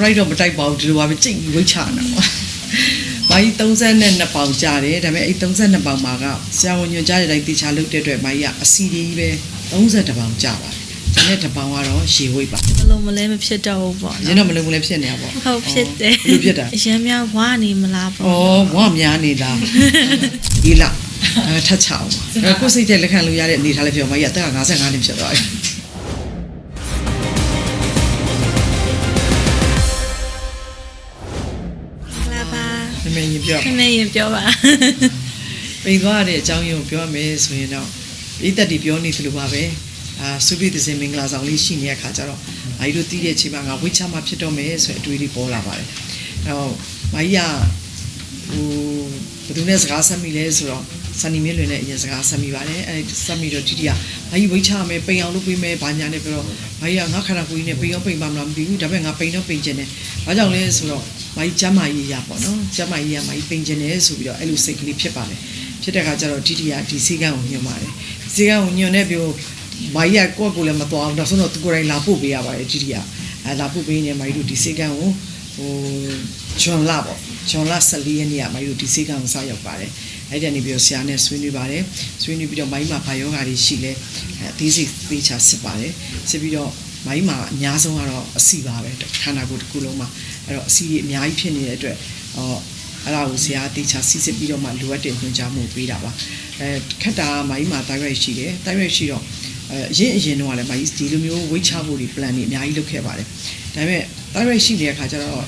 sprite တော့မတိုက်ပါဘူးဒီလိုပါပဲကြိတ်ပြီးဝိတ်ချနေတာပေါ့မိုင်း32ပေါင်ကြာတယ်ဒါပေမဲ့အဲ့32ပေါင်မှာကဆရာဝန်ညွှန်ကြားတဲ့အတိုင်းတေချာလုပ်တဲ့အတွက်မိုင်းကအစီကြီးပဲ32ပေါင်ကြာပါတယ်။ဒါနဲ့တစ်ပေါင်ကတော့ရေဝိတ်ပါဘလုံးမလဲမဖြစ်တော့ဘူးပေါ့။ရင်းတော့မလုံးမလဲဖြစ်နေတာပေါ့ဟုတ်ဖြစ်တယ်ဘယ်လိုဖြစ်တာအရင်များဝါနေမလား။ပေါ့အော်ဝါများနေလား။ဒီလားအဲထတ်ချအောင်ပါ။အဲကိုယ်စိတ်တဲ့လက်ခံလို့ရတဲ့အနေထားလေးပြောမိုင်းကအသက်က55နှစ်ဖြစ်သွားပြီ။ မည်ရင်ပြောခဏရင်ပြောပါပိန်သွားတဲ့အကြောင်းရင်းကိုပြောမယ်ဆိုရင်တော့ဣသက်တီပြောနေသလိုပါပဲအာစုပိသစင်မင်္ဂလာဆောင်လေးရှိနေတဲ့အခါကျတော့မာကြီးတို့တီးတဲ့အချိန်မှာငါဝိချမှာဖြစ်တော့မယ်ဆိုတဲ့အတွေးလေးပေါ်လာပါတယ်အဲတော့မာကြီးကဟိုဘယ်သူနဲ့စကားဆက်မိလဲဆိုတော့ စနီမင်းလွင်နဲ့အရင်စကားဆက်မိပါတယ်အဲဆက်မိတော့တီတီကမာကြီးဝိချမယ်ပိန်အောင်လုပ်ပေးမယ်ဘာညာနဲ့ပြောတော့မာကြီးကငါခန္ဓာကိုယ်ကြီးနဲ့ပိန်အောင်ပိန်ပါမလားမသိဘူးဒါပေမဲ့ငါပိန်တော့ပိန်ကျင်တယ်ဘာကြောင့်လဲဆိုတော့မာကြီးကျမ်းမာရေးရပေါ့နော်ကျမ်းမာရေးရမာကြီးပိန်ကျင်တယ်ဆိုပြီးတော့အဲ့လိုစိတ်ကလေးဖြစ်ပါတယ်ဖြစ်တဲ့ခါကျတော့တီတီကဒီစီကံကိုညွှန်ပါတယ်စီကံကိုညွှန်တဲ့ပြောမိုင်းရကိုယ့်ကိုယ်လည်းမတော်အောင်တော့ဆိုတော့သူကိုယ်တိုင်လာပို့ပေးရပါတယ်တီတီကအဲလာပို့ပေးနေမိုင်းတို့ဒီစီကံကိုဟိုဂျွန်လာပေါ့ ဂျွန်လာ14ရက်နေ့ကမိုင်းတို့ဒီစီကံကိုစရောက်ပါတယ်အဲ့ဒီကနေပြီးတော့ဆရာနဲ့ဆွေးနွေးပါတယ်ဆွေးနွေးပြီးတော့မိုင်းမှာဘာယောဂါတွေရှိလဲအဲအသေးစိတ်သေးချာစစ်ပါတယ်စစ်ပြီးတော့မိုင်းမှာအများဆုံးကတော့အစီပါပဲခန္ဓာကိုယ်တစ်ခုလုံးမှာအဲ့တော့အစီအများကြီးဖြစ်နေတဲ့အတွက်ဟောအဲ့ဒါကိုဆရာတေချာစစ်စစ်ပြီးတော့မှလိုအပ်တဲ့ညွှန်ကြားမှုပေးတာပါအဲခက်တာမိုင်းမှာ thyroid ရှိတယ် thyroid ရှိတော့အဲအရင်အရင်တော့လည်းမိုင်းဒီလိုမျိုးဝိတ်ချဖို့တွေ plan တွေအများကြီးလုပ်ခဲ့ပါတယ်ဒါပေမဲ့ thyroid ရှိနေတဲ့အခါကျတော့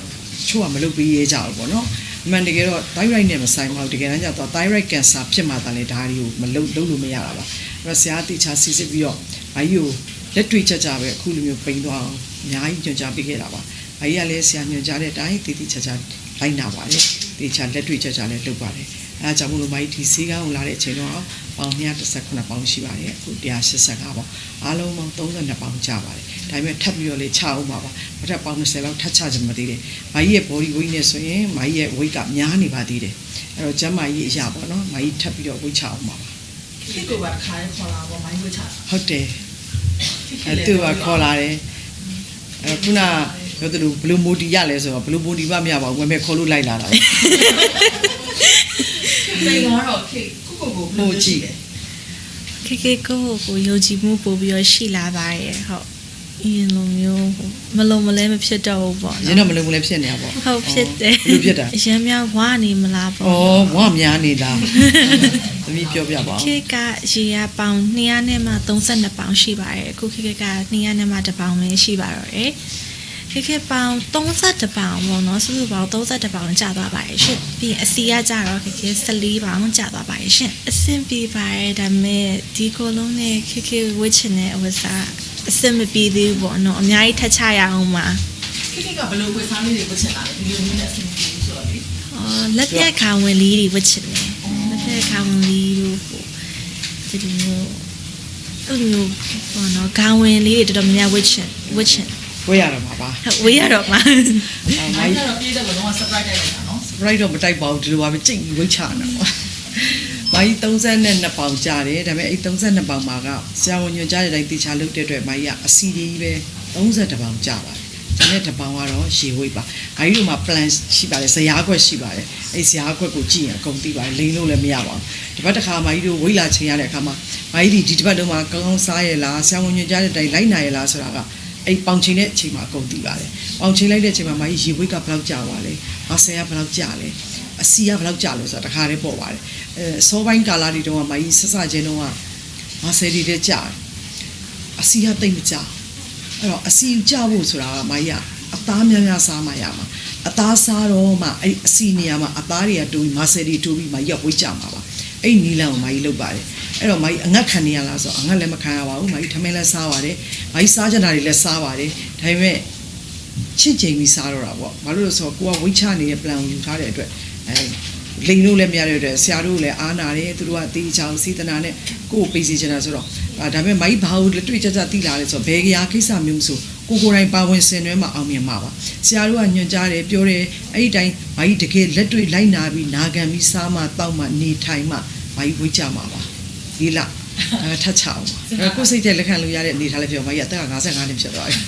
ချို့ကမလုပ်ပေးရဲကြဘူးပေါ့နော်အမှန်တကယ်တော့ thyroid နဲ့မဆိုင်ပါဘူးတကယ်တမ်းကျတော့ thyroid cancer ဖြစ်မှသာလေဒါတွေကိုမလုပ်လုပ်လို့မရတာပါအဲ့တော့ဆရာတေချာစစ်စစ်ပြီးတော့မိုင်းကိုလက်တွေ့ချက်ကြပဲအခုလိုမျိုးပိန်သွားအောင်အများကြီးညွှန်ကြားပေးခဲ့တာပါမိုင်းကလည်းဆရာညွှန်ကြားတဲ့အတိုင်းတေးသေးချာချာလိုက်နာပါတယ်တေချာလက်တွေ့ကြကြလည်းလုပ်ပါတယ် အဲဒါကြောင့်မလို့မိုင်းဒီဆေးကန်းကိုလာတဲ့အချိန်တော့ပေါင်118ပေါင်ရှိပါတယ်အခု185ပေါင်အားလုံးပေါင်း32ပေါင်ကျပါတယ်ဒါပေမဲ့ထပ်ပြီးတော့လေချအောင်ပါပါမထပ်ပေါင်20လောက်ထပ်ချကြမသေးတယ်မိုင်းရဲ့ body weight နဲ့ဆိုရင်မိုင်းရဲ့ weight ကများနေပါသေးတယ်အဲ့တော့ကျမ်းမာရေးအရာပေါ့နော်မိုင်းထပ်ပြီးတော့ weight ချအောင်ပါပါခေတ်ကိုပါတစ်ခါလေးခေါ်လာပေါ့မိုင်းဝေးချတာဟုတ်တယ်အဲသူကခေါ်လာတယ်အဲခုနပြောသလိုဘလူးမိုတီရလဲဆိုတော့ဘလူးမိုတီမမရပါဘူးဝယ်မဲ့ခေါ်လို့လိုက်လာတာပဲ ခေတ်ကတော့ခေတ်ကိုကိုကိုဘယ်လိုကြည့်လဲခေခေကိုယ့်ကိုယ်ကိုယုံကြည်မှုပို့ပြီးတော့ရှိလာပါတယ်ဟုတ်အရင်လိုမျိုးဟိုမလုံးမလဲမဖြစ်တော့ဘူးပေါ့ရင်းတော့မလုံးမလဲဖြစ်နေတာပေါ့ဟုတ်ဖြစ်တယ်ဘယ်လိုဖြစ်တာအရင်များဝါနေမလားပေါ့ဩဝါများနေလားသမီးပြောပြပါဦးခေကရေရပေါင်200နဲ့မှ32ပေါင်ရှိပါတယ်အခုခေခေက200နဲ့မှ1ပေါင်ပဲရှိပါတော့တယ် ခေခေပေါင်32ပေါင်ပေါ့နော်စုစုပေါင်း32ပေါင်ကျသွားပါတယ်ရှင်ပြီးရင်အစီကကျတော့ခေခေ14ပေါင်ကျသွားပါတယ်ရှင်အဆင်ပြေပါတယ်ဒါပေမဲ့ဒီကိုယ်လုံးနဲ့ခေခေဝစ်ချင်တဲ့အဝတ်စားအဆင်မပြေသေးဘူးပေါ့နော်အများကြီးထပ်ချရအောင်ပါခေတ်ကဘယ်လိုဝေးစားလေးတွေဝေးချင်တာလဲဒီလိုမျိုးနဲ့အဆင်ပြေဆိုတော့လေအော်လက်ပြက်ခါဝင်လေးတွေဝစ်ချင်တယ်လက်ပြက်ခါဝင်လေးတို့ဟိုဒီလိုမျိုးအဲ့လိုမျိုးပေါ့နော်ခေါင်းဝင်လေးတွေတော်တော်များများဝစ်ချင်ဝစ်ချင် ဝေးရတော့မှာပါဟုတ်ဝေးရတော့မှာအဲမိုမိုင်းင်းကတော့ပြေးတဲ့ကတော့ surprise တိုက်လိုက်တာနော် right တော့မတိုက်ပါဘူးဒီလိုပါပဲကြိတ်ပြီးဝိတ်ချနေတာပေါ့မိုင်း32ပေါင်ကြာတယ်ဒါပေမဲ့အဲ့32ပေါင်မှာကဆရာဝန်ညွှန်ကြားတဲ့အတိုင်းတေချာလုပ်တဲ့အတွက်မိုင်းကအစီကြီးပဲ32ပေါင်ကြာပါတယ်ဒါနဲ့တစ်ပေါင်ကတော့ရေဝိတ်ပါ။အဲဒီလိုမှာ plan ရှိပါတယ်ဇရာခွက်ရှိပါတယ်။အဲဒီဇရာခွက်ကိုကြည့်ရင်အကုန်သိပါတယ်လိန်လို့လည်းမရပါဘူး။ဒီဘက်တစ်ခါမိုင်းတို့ဝိတ်လာချိန်ရတဲ့အခါမှာမိုင်းဒီဒီတစ်ပတ်လုံးမှာကောင်းကောင်းစားရလားဆရာဝန်ညွှန်ကြားတဲ့အတိုင်းလိုက်နိုင်ရလားဆိုတာက အဲ့ပေါင်ချိန်တဲ့အချိန်မှာအကုန်သိပါတယ်။ပေါင်ချိန်လိုက်တဲ့အချိန်မှာမိုင်းရေဝိတ်ကဘယ်လောက်ကြာပါလဲ။မဆယ်ကဘယ်လောက်ကြာလဲ။အစီကဘယ်လောက်ကြာလဲဆိုတာတခါတည်းပေါ်ပါတယ်။အဲစောပိုင်းကာလာတွေတုန်းကမိုင်းဆဆချင်းတုန်းကမဆယ်တွေတည်းကြာတယ်။အစီကတိတ်မကြာဘူးအဲ့တော့အစီကြဖို့ဆိုတာကမကြီးကအသားများများစားမှရမှာအသားစားတော့မှအဲ့အစီနေရာမှာအသားတွေကတိုးပြီးမဆယ်တွေတိုးပြီးမကြီးကဝိတ်ကြမှာပါ အဲ့နီလန်ကိုမကြီးလုပ်ပါတယ်အဲ့တော့မကြီးအငတ်ခံနေရလားဆိုတော့အငတ်လည်းမခံရပါဘူးမကြီးထမင်းလည်းစားပါတယ်မကြီးစားကြတာတွေလည်းစားပါတယ်ဒါပေမဲ့ချစ်ချိန်ပြီးစားတော့တာပေါ့ဘာလို့လဲဆိုတော့ကိုကဝိတ်ချနေတဲ့ plan ကိုယူထားတဲ့အတွက်အဲ လိန်လို့လည်းမရတဲ့အတွက်ဆရာတို့လည်းအားနာတယ်သူတို့ကတေးချောင်းစေတနာနဲ့ကိုယ်ကိုပေးစီချင်တာဆိုတော့အာဒါပေမဲ့မိုင်းဘာလို့လက်တွေ့ကြကြတိလာလဲဆိုတော့ဘယ်ကြရာကိစ္စမျိုးဆိုကိုကိုယ်တိုင်ပါဝင်ဆင်နွှဲမှာအောင်မြင်မှာပါဆရာတို့ကညွှန်ကြားတယ်ပြောတယ်အဲ့ဒီတိုင်းမိုင်းတကယ်လက်တွေ့လိုက်နာပြီးနာခံပြီးစားမှတောက်မှနေထိုင်မှမိုင်းဝိတ်ကြမှာပါဒီလားအဲထတ်ချအောင်ပါအဲကိုယ်စိတ်တဲ့လက်ခံလို့ရတဲ့အနေထားလေးပြောမိုင်းကအသက်က55နှစ်ဖြစ်သွားပြီ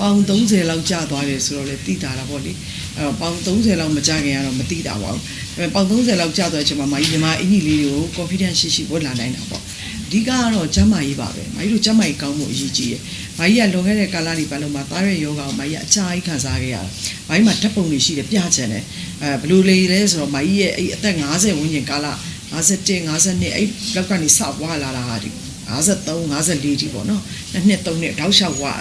ပေါင်30လောက်ကျသွားတယ်ဆိုတော့လေတိတာတာပေါ့လေ အဲ့တော့ပေါင်30လောက်မကျခင်ကတော့မတိတာပါဘူးဒါပေမဲ့ပေါင်30လောက်ကျသွားတဲ့အချိန်မှာမကြီးညီမအင်ကြီးလေးတွေကို confidence ရှိရှိဝတ်လာနိုင်တာပေါ့အဓိကကတော့ကျမ်းမာရေးပါပဲမကြီးတို့ကျမ်းမာရေးကောင်းမှုအရေးကြီးတယ်မကြီးကလွန်ခဲ့တဲ့ကာလတွေပတ်လုံးမှာသားရွက်ယောဂကိုမကြီးကအချားကြီးခံစားခဲ့ရတာမကြီးမှာဓာတ်ပုံတွေရှိတယ်ပြချင်တယ်အဲဘယ်လိုလေလဲဆိုတော့မကြီးရဲ့အဲ့အသက်50ဝန်းကျင်ကာလ51 52အဲ့လောက်ကနေစဝါလာတာဟာဒီ 53 54ကြီးပေါ့နော်နှစ်နှစ်သုံးနှစ်တောက်လျှောက်ဝါ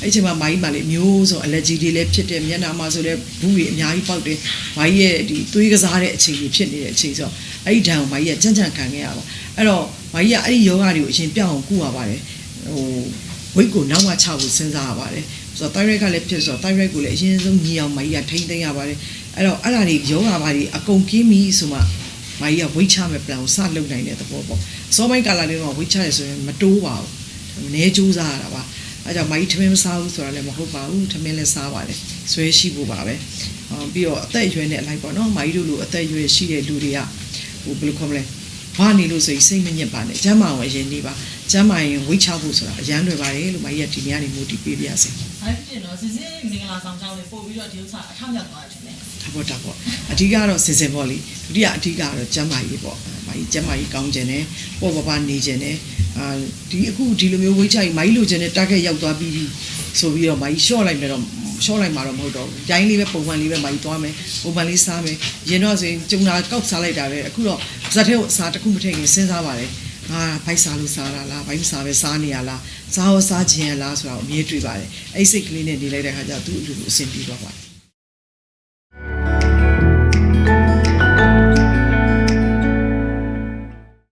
အဲ့ဒီချိန်မှာမာကြီးမလေးမျိုးစုံ allergy တွေလည်းဖြစ်တယ်မျက်နှာမှာဆိုလည်းဘူးတွေအများကြီးပေါက်တယ်မာကြီးရဲ့ဒီသွေးကစားတဲ့အချိန်ကြီးဖြစ်နေတဲ့အချိန်ဆိုတော့အဲ့ဒီဒဏ်ကိုမာကြီးကကြံ့ကြံ့ခံခဲ့ရပါအဲ့တော့မာကြီးကအဲ့ဒီယောဂတွေကိုအရင်ပြောင်းအောင်ကုရပါတယ်ဟိုဝိတ်ကိုနောက်မှချဖို့စဉ်းစားရပါတယ်ဆိုတော့ thyroid ကလည်းဖြစ်ဆိုတော့ thyroid ကိုလည်းအရင်ဆုံးညီအောင်မာကြီးကထိမ့်သိမ်းရပါတယ်အဲ့တော့အဲ့ဒါတွေယောဂပါတွေအကုန်ကင်းပြီဆိုမှ မာကြီးကဝိတ်ချမဲ့ plan ကိုစလုပ်နိုင်တဲ့သဘောပေါ့အစောပိုင်းကာလလေးတော့ဝိတ်ချရဆိုရင်မတိုးပါဘူးနည်းကြိုးစားရတာပါအဲကြောင့်မာကြီးထမင်းမစားဘူးဆိုတာလည်းမဟုတ်ပါဘူးထမင်းလည်းစားပါတယ်ဆွဲရှိဖို့ပါပဲအော်ပြီးတော့အသက်အရွယ်နဲ့အလိုက်ပေါ့နော်မာကြီးတို့လိုအသက်အရွယ်ရှိတဲ့လူတွေကဟိုဘယ်လိုခေါ်မလဲဘာနေလို့ဆိုရင်စိတ်မညစ်ပါနဲ့ကျမ်းမာအောင်အရင်နေပါကျမ်းမာရင်ဝိတ်ချဖို့ဆိုတာအရန်လွယ်ပါတယ်လို့မာကြီးကဒီနေ့ကနေမိုတီပေးပြရစေအဲ့ဒီတော့စီစဉ်မင်္ဂလာဆောင်ကြောင်းလေးပို့ပြီးတော့ဒီဥစ္စာအထောက်ရောက်သွားတယ်ထင်တယ် ဒါပေါ့ဒါပေါ့အဓိကတော့စင်စင်ပေါ့လေဒုတိယအဓိကတော့ကျမ်းမာရေးပေါ့မာကြီးကျမ်းမာရေးကောင်းခြင်းနဲ့ပေါ့ပပနေခြင်းနဲ့အာဒီအခုဒီလိုမျိုးဝိတ်ချိုင်မာကြီးလိုခြင်းနဲ့ target ရောက်သွားပြီးပြီဆိုပြီးတော့မာကြီး short လိုက်မယ်တော့ short လိုက်မှာတော့မဟုတ်တော့ဘူး။တိုင်းလေးပဲပုံမှန်လေးပဲမာကြီးသွားမယ်။ပုံမှန်လေးစားမယ်။ရင်တော့ဆိုရင်ကျုံတာကောက်စားလိုက်တာပဲအခုတော့ဇက်ထဲကိုအစားတစ်ခုမထည့်ခင်စဉ်းစားပါတယ်။ငါဘိုက်စားလို့စားတာလားဘိုက်မစားပဲစားနေရလားစားရောစားခြင်းရလားဆိုတာကိုအမြဲတွေ့ပါတယ်။အဲ့ဒီစိတ်ကလေးနဲ့နေလိုက်တဲ့ခါကျသူ့အလူလိုအဆင်ပြေသွားပါတယ်